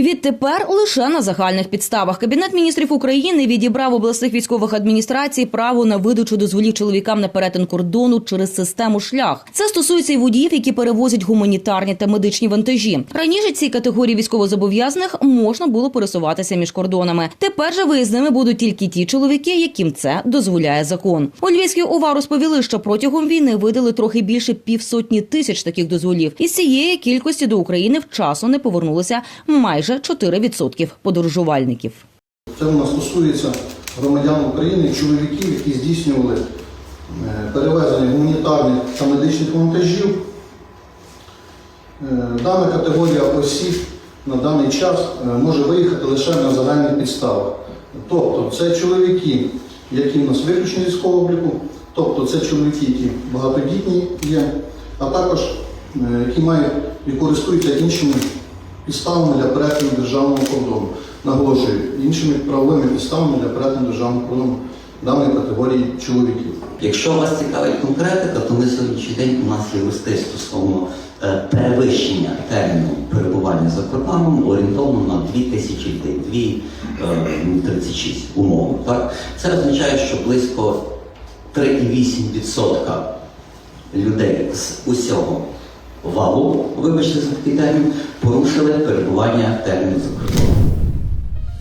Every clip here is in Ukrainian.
Відтепер лише на загальних підставах Кабінет міністрів України відібрав обласних військових адміністрацій право на видачу дозволів чоловікам на перетин кордону через систему шлях. Це стосується і водіїв, які перевозять гуманітарні та медичні вантажі. Раніше цій категорії військовозобов'язаних можна було пересуватися між кордонами. Тепер же виїзними будуть тільки ті чоловіки, яким це дозволяє закон. У Львівській ОВА розповіли, що протягом війни видали трохи більше півсотні тисяч таких дозволів. Із цієї кількості до України вчасно не повернулося майже 4% подорожувальників. Це у нас стосується громадян України, чоловіків, які здійснювали е, перевезення гуманітарних та медичних вантажів. Е, Дана категорія осіб на даний час е, може виїхати лише на загальних підставах. Тобто це чоловіки, які в нас виключені з обліку, тобто це чоловіки, які багатодітні є, а також які мають і користуються іншими підставами для перетину державного кордону. Наголошую, іншими правовими підставами для перетину державного кордону даної категорії чоловіків. Якщо вас цікавить конкретика, то на сьогоднішній день у нас є листи стосовно е, перевищення терміну перебування за кордоном орієнтовно на 2036 умовно. Так? Це означає, що близько 3,8% людей з усього валу, вибачте за такий термін, порушили перебування терміну за кордоном.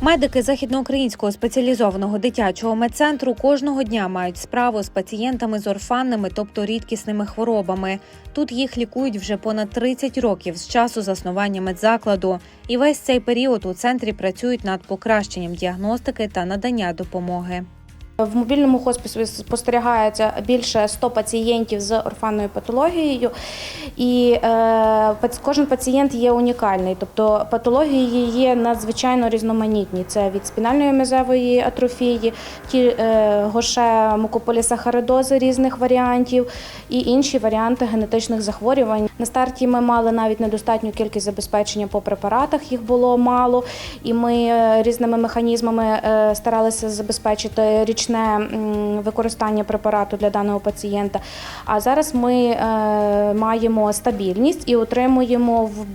Медики західноукраїнського спеціалізованого дитячого медцентру кожного дня мають справу з пацієнтами з орфанними, тобто рідкісними хворобами. Тут їх лікують вже понад 30 років з часу заснування медзакладу. І весь цей період у центрі працюють над покращенням діагностики та надання допомоги. В мобільному хосписі спостерігається більше 100 пацієнтів з орфанною патологією, і е, кожен пацієнт є унікальний. Тобто патології є надзвичайно різноманітні. Це від спінальної мезевої атрофії, ті е, гоше мукополісахаридози різних варіантів і інші варіанти генетичних захворювань. На старті ми мали навіть недостатню кількість забезпечення по препаратах, їх було мало, і ми е, різними механізмами старалися забезпечити річне використання препарату для даного пацієнта. А зараз ми е, маємо стабільність і отримуємо в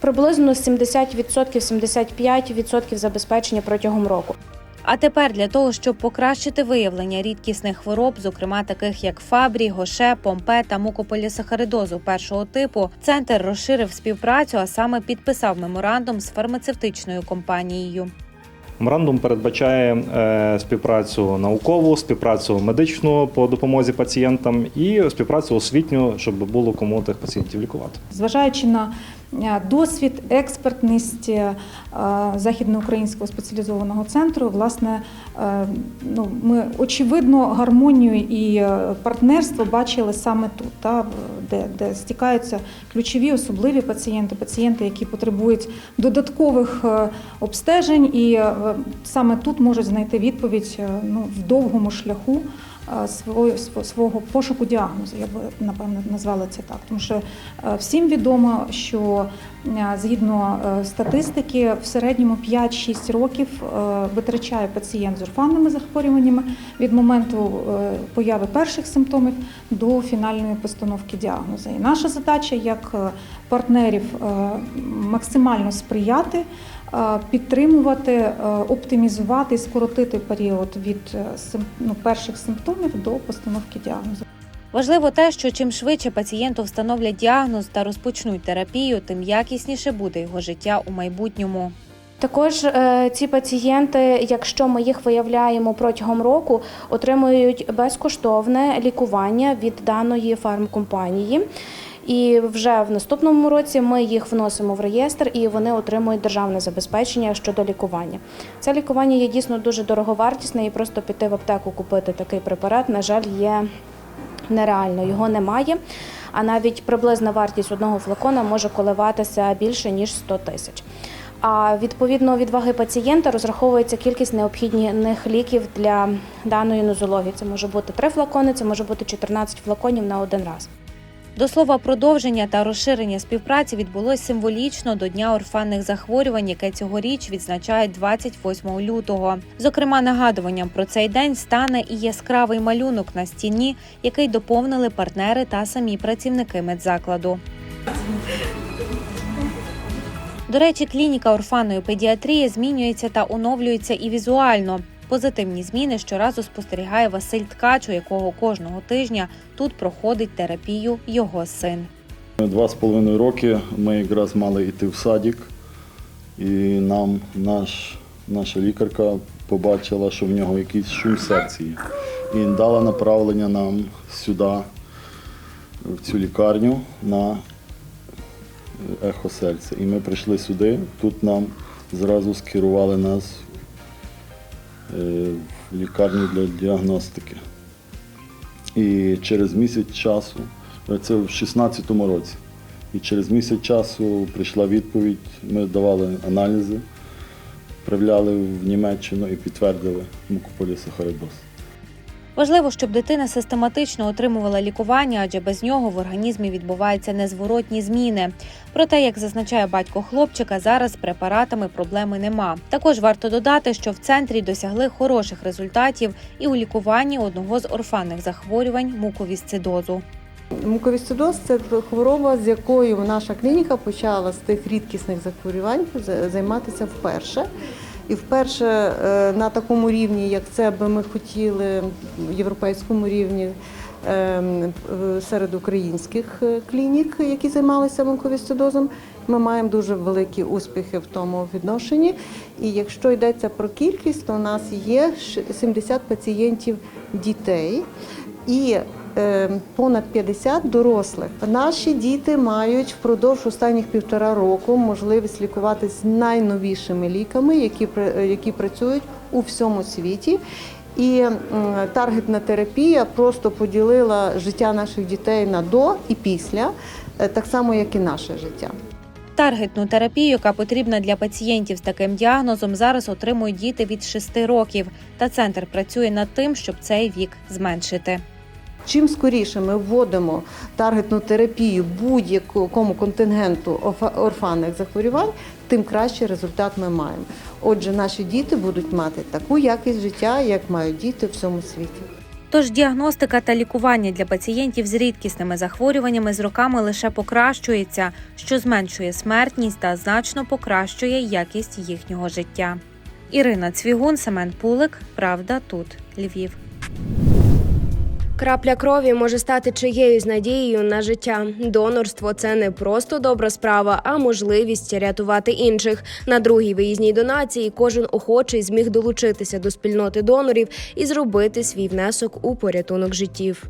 приблизно 70%, 75% забезпечення протягом року. А тепер для того, щоб покращити виявлення рідкісних хвороб, зокрема таких як фабрі, гоше, помпе та мукополісахаридозу першого типу, центр розширив співпрацю, а саме підписав меморандум з фармацевтичною компанією. Меморандум передбачає е, співпрацю наукову, співпрацю медичну по допомозі пацієнтам і співпрацю освітню, щоб було кому тих пацієнтів лікувати. Зважаючи на досвід, експертність е, західноукраїнського спеціалізованого центру, власне, е, ну, ми очевидно гармонію і е, партнерство бачили саме тут, та, де, де стікаються ключові особливі пацієнти, пацієнти, які потребують додаткових е, обстежень, і е, саме тут можуть знайти відповідь е, ну, в довгому шляху е, свого, пошуку діагнозу, я би напевно назвала це так. Тому що е, всім відомо, що е, згідно е, статистики, в середньому 5-6 років витрачає пацієнт з орфанними захворюваннями від моменту появи перших симптомів до фінальної постановки діагнозу. І наша задача як партнерів максимально сприяти. Е, Підтримувати, е, оптимізувати і скоротити період від е, ну, перших симптомів до постановки діагнозу. Важливо те, що чим швидше пацієнту встановлять діагноз та розпочнуть терапію, тим якісніше буде його життя у майбутньому. Також ці пацієнти, якщо ми їх виявляємо протягом року, отримують безкоштовне лікування від даної фармкомпанії. І вже в наступному році ми їх вносимо в реєстр і вони отримують державне забезпечення щодо лікування. Це лікування є дійсно дуже дороговартісне і просто піти в аптеку купити такий препарат, на жаль, є нереально, його немає. А навіть приблизна вартість одного флакона може коливатися більше ніж 100 тисяч. А відповідно від ваги пацієнта розраховується кількість необхідних ліків для даної нозології. Це може бути 3 флакони, це може бути 14 флаконів на один раз. До слова, продовження та розширення співпраці відбулось символічно до Дня орфанних захворювань, яке цьогоріч відзначають 28 лютого. Зокрема, нагадуванням про цей день стане і яскравий малюнок на стіні, який доповнили партнери та самі працівники медзакладу. До речі, клініка орфанної педіатрії змінюється та оновлюється і візуально. Позитивні зміни щоразу спостерігає Василь Ткач, у якого кожного тижня тут проходить терапію його син. Два з половиною роки ми якраз мали йти в садик, і нам наш, наша лікарка побачила, що в нього якийсь шум в серці. І дала направлення нам сюди, в цю лікарню, на ехо серця. І ми прийшли сюди, тут нам зразу скерували нас е, в лікарню для діагностики. І через місяць часу, це в 16-му році, і через місяць часу прийшла відповідь, ми давали аналізи, відправляли в Німеччину і підтвердили мукополісахаридоз. Важливо, щоб дитина систематично отримувала лікування, адже без нього в організмі відбуваються незворотні зміни. Проте, як зазначає батько хлопчика, зараз з препаратами проблеми нема. Також варто додати, що в центрі досягли хороших результатів і у лікуванні одного з орфанних захворювань муковісцидозу. Муковісцидоз – це хвороба, з якою наша клініка почала з тих рідкісних захворювань займатися вперше. І вперше е, на такому рівні, як це би ми хотіли, європейському рівні ем, серед українських е, клінік, які займалися муковісцидозом, ми маємо дуже великі успіхи в тому відношенні. І якщо йдеться про кількість, то у нас є ш- 70 пацієнтів дітей і понад 50 дорослих. Наші діти мають впродовж останніх півтора року можливість лікуватися найновішими ліками, які, які працюють у всьому світі. І таргетна терапія просто поділила життя наших дітей на до і після, е, так само як і наше життя. Таргетну терапію, яка потрібна для пацієнтів з таким діагнозом, зараз отримують діти від 6 років. Та центр працює над тим, щоб цей вік зменшити. Чим скоріше ми вводимо таргетну терапію будь-якому контингенту орфанних захворювань, тим кращий результат ми маємо. Отже, наші діти будуть мати таку якість життя, як мають діти в всьому світі. Тож діагностика та лікування для пацієнтів з рідкісними захворюваннями з роками лише покращується, що зменшує смертність та значно покращує якість їхнього життя. Ірина Цвігун, Семен Пулик. Правда, тут Львів. Крапля крові може стати чиєюсь надією на життя. Донорство це не просто добра справа, а можливість рятувати інших. На другій виїзній донації кожен охочий зміг долучитися до спільноти донорів і зробити свій внесок у порятунок життів.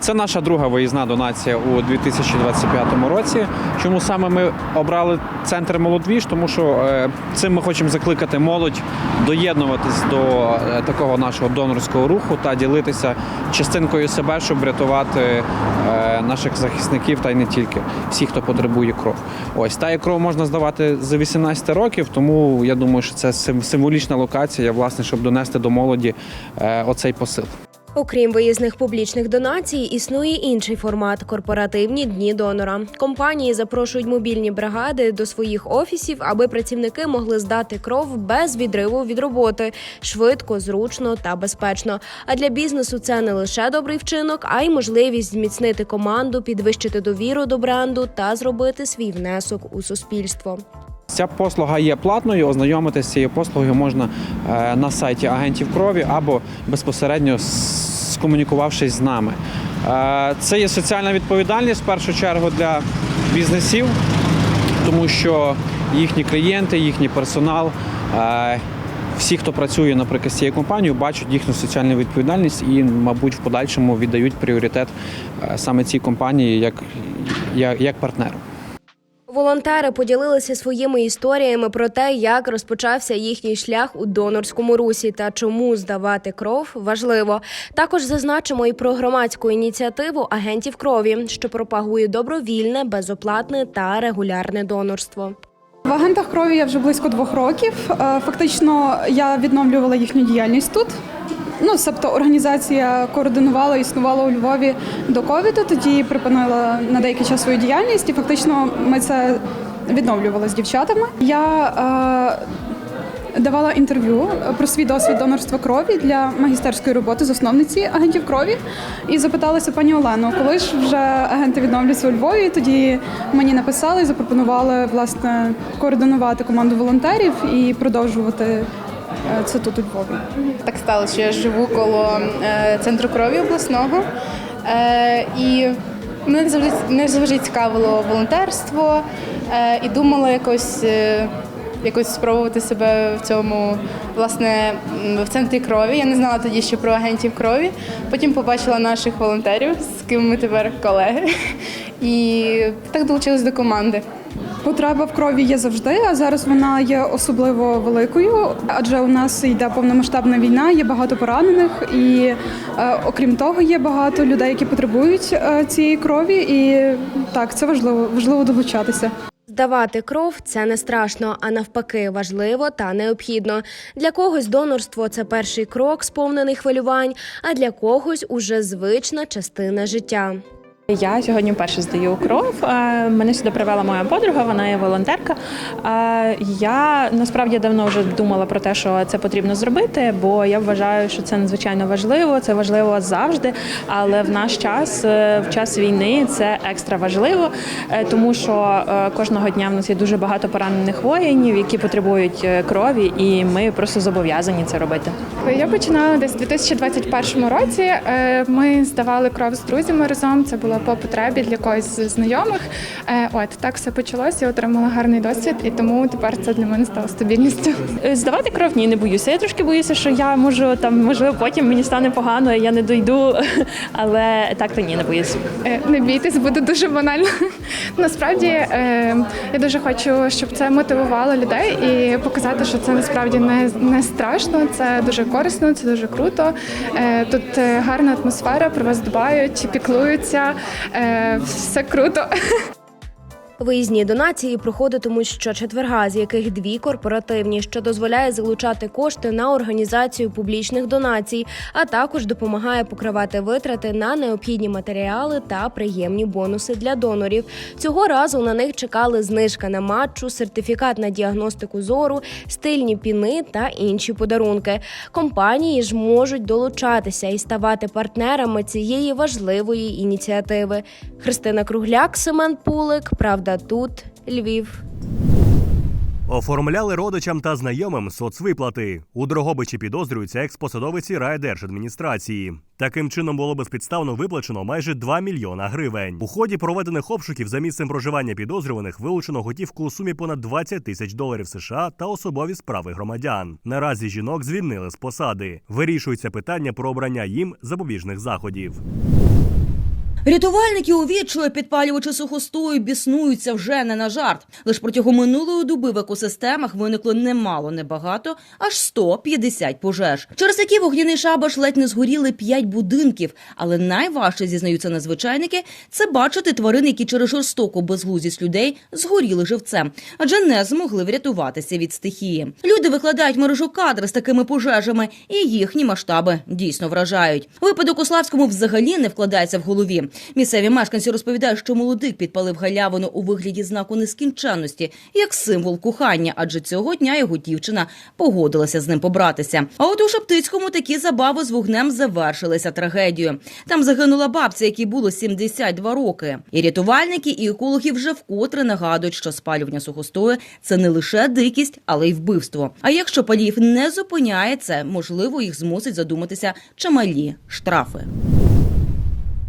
Це наша друга виїзна донація у 2025 році. Чому саме ми обрали центр молодвіж? Тому що е, цим ми хочемо закликати молодь доєднуватись до е, такого нашого донорського руху та ділитися частинкою себе, щоб врятувати е, наших захисників та й не тільки всіх, хто потребує кров. Ось та кров можна здавати за 18 років, тому я думаю, що це символічна локація, власне, щоб донести до молоді оцей посил. Окрім виїзних публічних донацій, існує інший формат корпоративні дні донора. Компанії запрошують мобільні бригади до своїх офісів, аби працівники могли здати кров без відриву від роботи, швидко, зручно та безпечно. А для бізнесу це не лише добрий вчинок, а й можливість зміцнити команду, підвищити довіру до бренду та зробити свій внесок у суспільство. Ця послуга є платною. Ознайомитися з цією послугою можна е, на сайті агентів крові або безпосередньо скомунікувавшись з нами. Е, Це є соціальна відповідальність в першу чергу для бізнесів, тому що їхні клієнти, їхній персонал. е, Всі, хто працює, наприклад, з цією компанією, бачать їхню соціальну відповідальність і, мабуть, в подальшому віддають пріоритет саме цій компанії як, як, як партнеру. Волонтери поділилися своїми історіями про те, як розпочався їхній шлях у донорському русі та чому здавати кров важливо. Також зазначимо і про громадську ініціативу агентів крові, що пропагує добровільне, безоплатне та регулярне донорство. В агентах крові я вже близько двох років. Е, Фактично, я відновлювала їхню діяльність тут. Ну, тобто організація координувала, існувала у Львові до ковіду, тоді припинила на деякий час свою діяльність, і фактично ми це відновлювали з дівчатами. Я давала інтерв'ю про свій досвід донорства крові для магістерської роботи засновниці агентів крові і запиталася пані Олену, коли ж вже агенти відновляться у Львові. Тоді мені написали і запропонували власне координувати команду волонтерів і продовжувати е, це тут у Львові. Так сталося, що я живу коло е, центру крові обласного. Е, і мене завжди, мене завжди цікавило волонтерство е, і думала якось, е, якось спробувати себе в цьому, власне, в центрі крові. Я не знала тоді ще про агентів крові. Потім побачила наших волонтерів, з ким ми тепер колеги. І так долучилась до команди. Потреба в крові є завжди, а зараз вона є особливо великою, адже у нас йде повномасштабна війна, є багато поранених, і е, окрім того, є багато людей, які потребують е, цієї крові. І так, це важливо, важливо долучатися. Здавати кров це не страшно, а навпаки, важливо та необхідно. Для когось донорство це перший крок, сповнений хвилювань, а для когось уже звична частина життя. Я сьогодні вперше здаю кров. Е, Мене сюди привела моя подруга, вона є волонтерка. Е, Я насправді давно вже думала про те, що це потрібно зробити, бо я вважаю, що це надзвичайно важливо. Це важливо завжди. Але в наш час, е, в час війни, це екстра важливо, тому що кожного дня в нас є дуже багато поранених воїнів, які потребують крові, і ми просто зобов'язані це робити. Я починала десь у 2021 році. Ми здавали кров з друзями разом. Це було по потребі для когось з знайомих. Е, От так все почалося. Я отримала гарний досвід, і тому тепер це для мене стало стабільністю. Е, Здавати кров ні, не боюся. Я трошки боюся, що я можу там, можливо, потім мені стане погано, я не дойду. Але так то ні, не боюся. Е, Не бійтесь, буде дуже банально. Насправді я дуже хочу, щоб це мотивувало людей і показати, що це насправді не, не страшно, це дуже корисно, це дуже круто. Тут гарна атмосфера, про вас дбають, піклуються. Е, Все круто. Виїзні донації проходитимуть щочетверга, з яких дві корпоративні, що дозволяє залучати кошти на організацію публічних донацій, а також допомагає покривати витрати на необхідні матеріали та приємні бонуси для донорів. Цього разу на них чекали знижка на матчу, сертифікат на діагностику зору, стильні піни та інші подарунки. Компанії ж можуть долучатися і ставати партнерами цієї важливої ініціативи. Христина Кругляк, Семен Пулик. Правда, тут Львів. Оформляли родичам та знайомим соцвиплати. У Дрогобичі підозрюються експосадовиці райдержадміністрації. Таким чином було безпідставно виплачено майже 2 мільйона гривень. У ході проведених обшуків за місцем проживання підозрюваних вилучено готівку у сумі понад 20 тисяч доларів США та особові справи громадян. Наразі жінок звільнили з посади. Вирішується питання про обрання їм запобіжних заходів. Рятувальники у відчує, підпалювачі сухостою, біснуються вже не на жарт. Лише протягом минулої доби в екосистемах виникло немало, небагато, аж 150 пожеж. Через які вогняний шабаш ледь не згоріли 5 будинків. Але найважче зізнаються надзвичайники це бачити тварин, які через жорстоку безглуздість людей згоріли живцем, адже не змогли врятуватися від стихії. Люди викладають мережу кадри з такими пожежами, і їхні масштаби дійсно вражають. Випадок у Славському взагалі не вкладається в голові. Місцеві мешканці розповідають, що молодик підпалив галявину у вигляді знаку нескінченності, як символ кохання, адже цього дня його дівчина погодилася з ним побратися. А от у Шептицькому такі забави з вогнем завершилися трагедією. Там загинула бабця, якій було 72 роки. І рятувальники, і екологи вже вкотре нагадують, що спалювання сухостою це не лише дикість, але й вбивство. А якщо паліїв не зупиняє це, можливо, їх змусить задуматися чималі штрафи.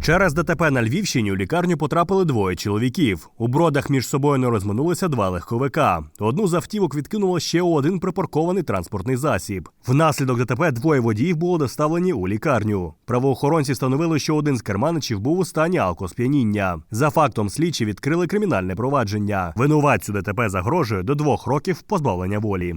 Через ДТП на Львівщині у лікарню потрапили двоє чоловіків. У бродах між собою не розминулися два легковика. Одну з автівок відкинуло ще один припаркований транспортний засіб. Внаслідок ДТП двоє водіїв було доставлені у лікарню. Правоохоронці встановили, що один з керманичів був у стані алкосп'яніння. За фактом слідчі відкрили кримінальне провадження. Винуватцю ДТП загрожує до двох років позбавлення волі.